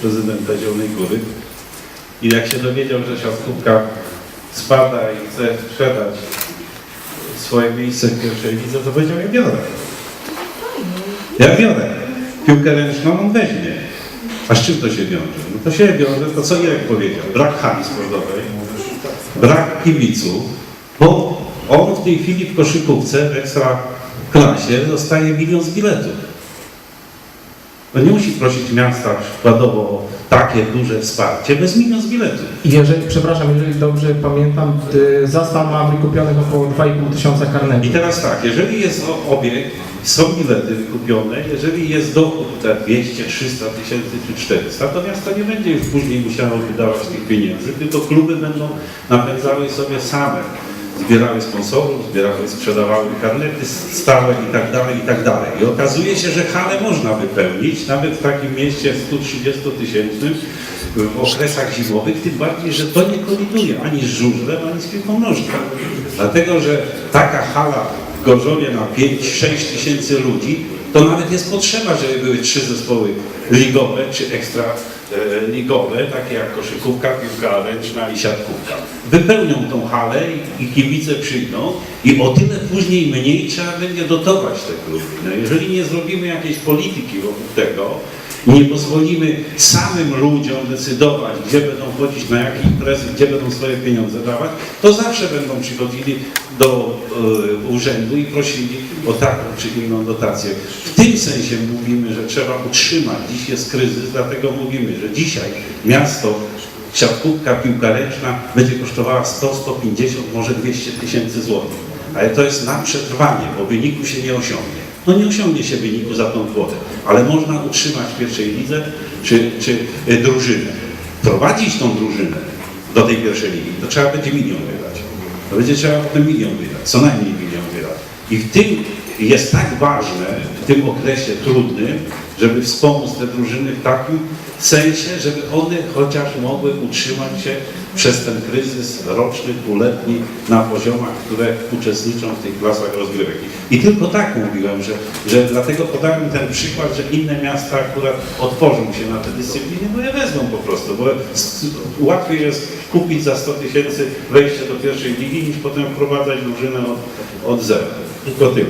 prezydenta Zielonej Góry i jak się dowiedział, że siatkówka spada i chce sprzedać swoje miejsce w pierwszej lidze, to powiedział, ja biorę. Ja biorę. Piłkę ręczną on weźmie. A z czym to się wiąże? No to się wiąże, to co Jarek powiedział, brak hali sportowej, brak kibiców, bo on w tej chwili w koszykówce w ekstra klasie dostaje milion z biletów. Nie musi prosić miasta przykładowo o takie duże wsparcie, bez milion z biletów. I jeżeli, przepraszam, jeżeli dobrze pamiętam, y, Zastal ma wykupionych około 2,5 tysiąca I karnetów. teraz tak, jeżeli jest obiekt, są bilety wykupione, jeżeli jest dochód te 200, 300 tysięcy czy 400, to miasto nie będzie już później musiało wydawać tych pieniędzy, tylko kluby będą napędzały sobie same. Zbierały sponsorów, zbierały, sprzedawały karnety stałe i tak dalej, i tak dalej. I okazuje się, że halę można wypełnić, nawet w takim mieście 130 tysięcznym, w okresach zimowych, tym bardziej, że to nie koliduje ani z żużlem, ani z piłką nożną. Dlatego, że taka hala w Gorzowie na 5-6 tysięcy ludzi, to nawet jest potrzeba, żeby były trzy zespoły ligowe czy ekstra e, ligowe, takie jak koszykówka, piłka ręczna i siatkówka. Wypełnią tą halę i, i kibice przyjdą i o tyle później mniej trzeba będzie dotować te kluby. No, jeżeli nie zrobimy jakiejś polityki wokół tego, nie pozwolimy samym ludziom decydować, gdzie będą chodzić, na jakie imprezy, gdzie będą swoje pieniądze dawać, to zawsze będą przychodzili do e, urzędu i prosili o taką czy inną dotację. W tym sensie mówimy, że trzeba utrzymać. Dziś jest kryzys, dlatego mówimy, że dzisiaj miasto, siatkówka, piłka ręczna będzie kosztowała 100, 150, może 200 tysięcy złotych. Ale to jest na przetrwanie, bo wyniku się nie osiągnie. No nie osiągnie się wyniku za tą kwotę, ale można utrzymać pierwszej lidze czy, czy y, drużynę. Prowadzić tą drużynę do tej pierwszej ligi, to trzeba będzie milion wydać. To będzie trzeba potem milion wydać, co najmniej milion wydać. I w tym jest tak ważne, w tym okresie trudnym, żeby wspomóc te drużyny w takim sensie, żeby one chociaż mogły utrzymać się przez ten kryzys roczny, dwuletni na poziomach, które uczestniczą w tych klasach rozgrywek. I tylko tak mówiłem, że, że dlatego podałem ten przykład, że inne miasta akurat otworzą się na te dyscypliny, bo je wezmą po prostu, bo łatwiej jest kupić za 100 tysięcy wejście do pierwszej ligi, niż potem wprowadzać drużynę od, od zera. Tylko tyle.